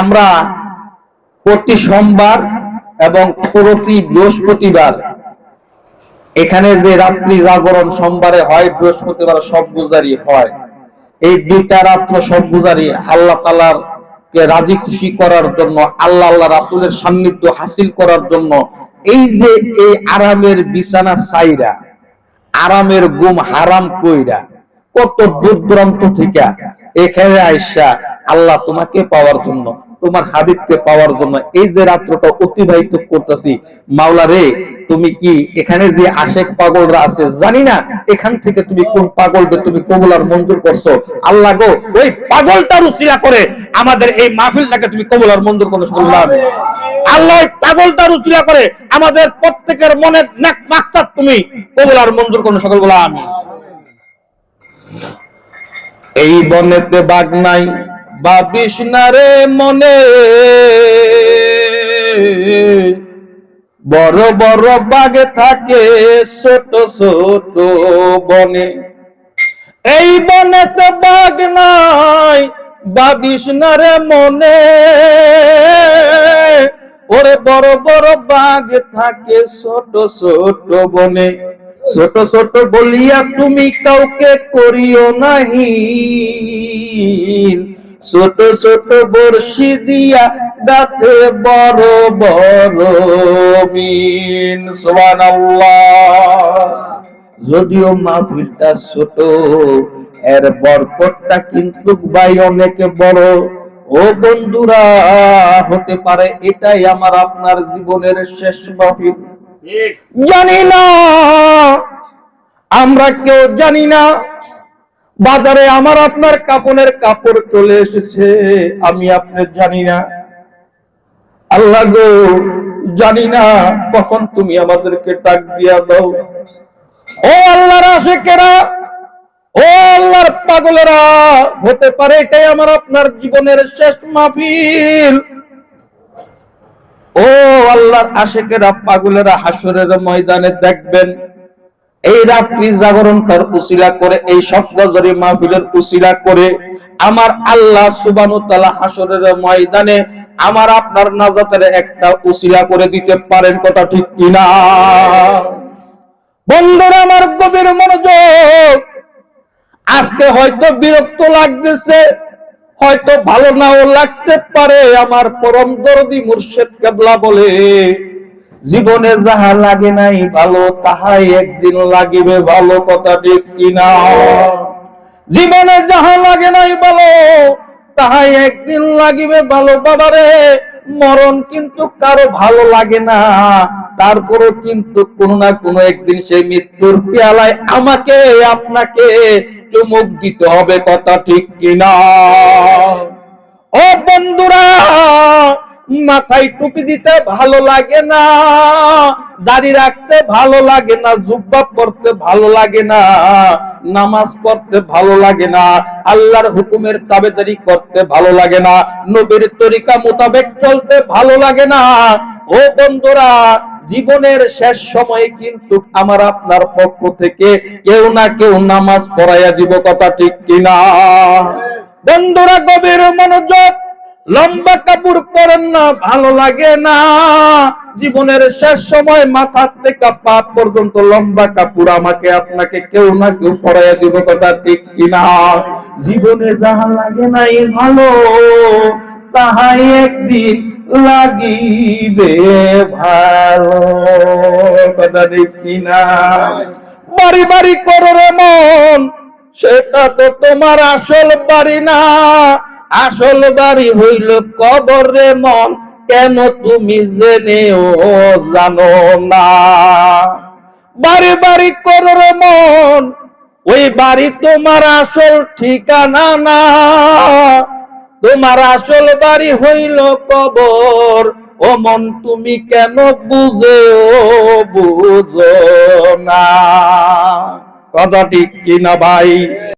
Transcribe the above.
আমরা প্রতি সোমবার এবং প্রতি বৃহস্পতিবার, এখানে যে রাত্রি জাগরণ সোমবারে হয়, বৃহস্পতিবার সব গুজারি হয়। এই দুইটা রাত্র সব গুজারি আল্লাহ তালার কে রাজি খুশি করার জন্য, আল্লাহ আল্লাহ রাসুলের সান্নিধ্য হাসিল করার জন্য, এই যে এই আরামের বিছানা সাইরা আরামের গুম হারাম কইরা, কত দূর দূরান্ত থেকে এখানে আইসা আল্লাহ তোমাকে পাওয়ার জন্য, তোমার হাবিবকে পাওয়ার জন্য এই যে রাত্রটা অতিবাহিত করতেছি। মাওলা রে, তুমি কি এখানে যে আশেক পাগলরা আছে, জানি না এখান থেকে তুমি কোন পাগলকে তুমি কবুলার মঞ্জুর করছ। আল্লাহ গো, ওই পাগলটার উসিলা করে আমাদের এই মাহফিলটাকে তুমি কবুলার মঞ্জুর করো শুনলাম আল্লাহ পাগলটার উসিলা করে আমাদের প্রত্যেকের মনের নাক মাকতার তুমি কবুলার মঞ্জুর করো সকল বলা আমি এই বনেতে বাঘ নাই বা বিষ্ণারে মনে। বড় বড় বাগে থাকে ছোট ছোট বনে। এই বনেতে বাঘ নাই বা বিষ্ণারে মনে। ওরে বড় বড় বাঘ থাকে ছোট ছোট বনে। ছোট ছোট বলিয়া তুমি কাউকে করিও নাহি। ছোট ছোট বর্ষি দিয়া গাতে বড় বড় মিন। সুবহানাল্লাহ। যদিও মাহফিলটা ছোট এর বরকটটা কিন্তু ভাই অনেক বড়। ও বন্ধুরা হতে পারে এটাই আমার আপনার জীবনের শেষ মাহফিল। জানি না আমরা কেউ জানি না বাজারে আমার আপনার কাপড়ের কাপড় চলে এসেছে, আমি আপনি জানি না। আল্লাহ গো, জানি না কখন তুমি আমাদেরকে ডাক দিয়া দাও। ও আল্লাহর আশেকেরা, ও আল্লাহর পাগলেরা, হতে পারে এটাই আমার আপনার জীবনের শেষ মাহফিল। ও আল্লাহর আশেকেরা, পাগলেরা হাসরের ময়দানে দেখবেন এই রাত্রি জাগরণ তার উসিলা করে, এই সপ্তজরি মাহফিলের উসিলা করে, আমার আল্লাহ সুবানু তালা হাসরের ময়দানে আমার আপনার নাজাতের একটা উসিলা করে দিতে পারেন কথা ঠিক কিনা? বন্ধুরা, আমার গভীর মনোযোগ। আজকে হয়তো বিরক্ত লাগতেছে, হয়তো ভালো নাও লাগতে পারে, আমার পরম দরদি মুর্শেদ কেবলা বলে। জীবনে যাহা লাগে নাই, ভালো তাহাই একদিন লাগিবে, ভালো কথা ঠিক কিনা। জীবনে যাহা লাগে নাই, ভালো তাহাই একদিন লাগিবে, ভালো বাবারে, মরণ কিন্তু কারও ভালো লাগে না। তারপরও কিন্তু কোনো না কোনো একদিন সেই মৃত্যুর পেয়ালায় আমাকে, আপনাকে চুমুক দিতে হবে কথা ঠিক কিনা। মাথায় টুপি দিতে ভালো লাগে না, দাড়ি রাখতে ভালো লাগে না, জুব্বা পড়তে ভালো লাগে না, নামাজ পড়তে ভালো লাগে না, আল্লাহর হুকুমের তাবেদারি করতে ভালো লাগে না, নবীর তরিকা মোতাবেক চলতে ভালো লাগে না। ও বন্ধুরা, জীবনের শেষ সময়ে কিন্তু আমার আপনার পক্ষ থেকে কেউ না কেউ নামাজ পড়াইয়া দিব কথা ঠিক কিনা? বন্ধুরা, গভীর মনোযোগ লম্বা কাপড় পরেন না, ভালো লাগে না। জীবনের শেষ সময় মাথা থেকে পা পর্যন্ত লম্বা কাপড় আমাকে, আপনাকে কেউ না কেউ পরাইয়া দিব, কথা ঠিক কিনা? জীবনে যাহা লাগে নাই ভালো, তাহাই একদিন লাগিবে ভালো, কথা ঠিক কিনা? বাড়ি বাড়ি করো রে মন, সেটা তো তোমার আসল বাড়ি না। আসল বাড়ি হইল কবর মন, কেন তুমি জেনেও জানো না। বাড়ি বাড়ি করো রে মন, ওই বাড়ি তোমার আসল ঠিকানা না। তোমার আসল বাড়ি হইল কবর, ও মন তুমি কেন বুঝেও বুঝো না। কথা ঠিক কিনা ভাই?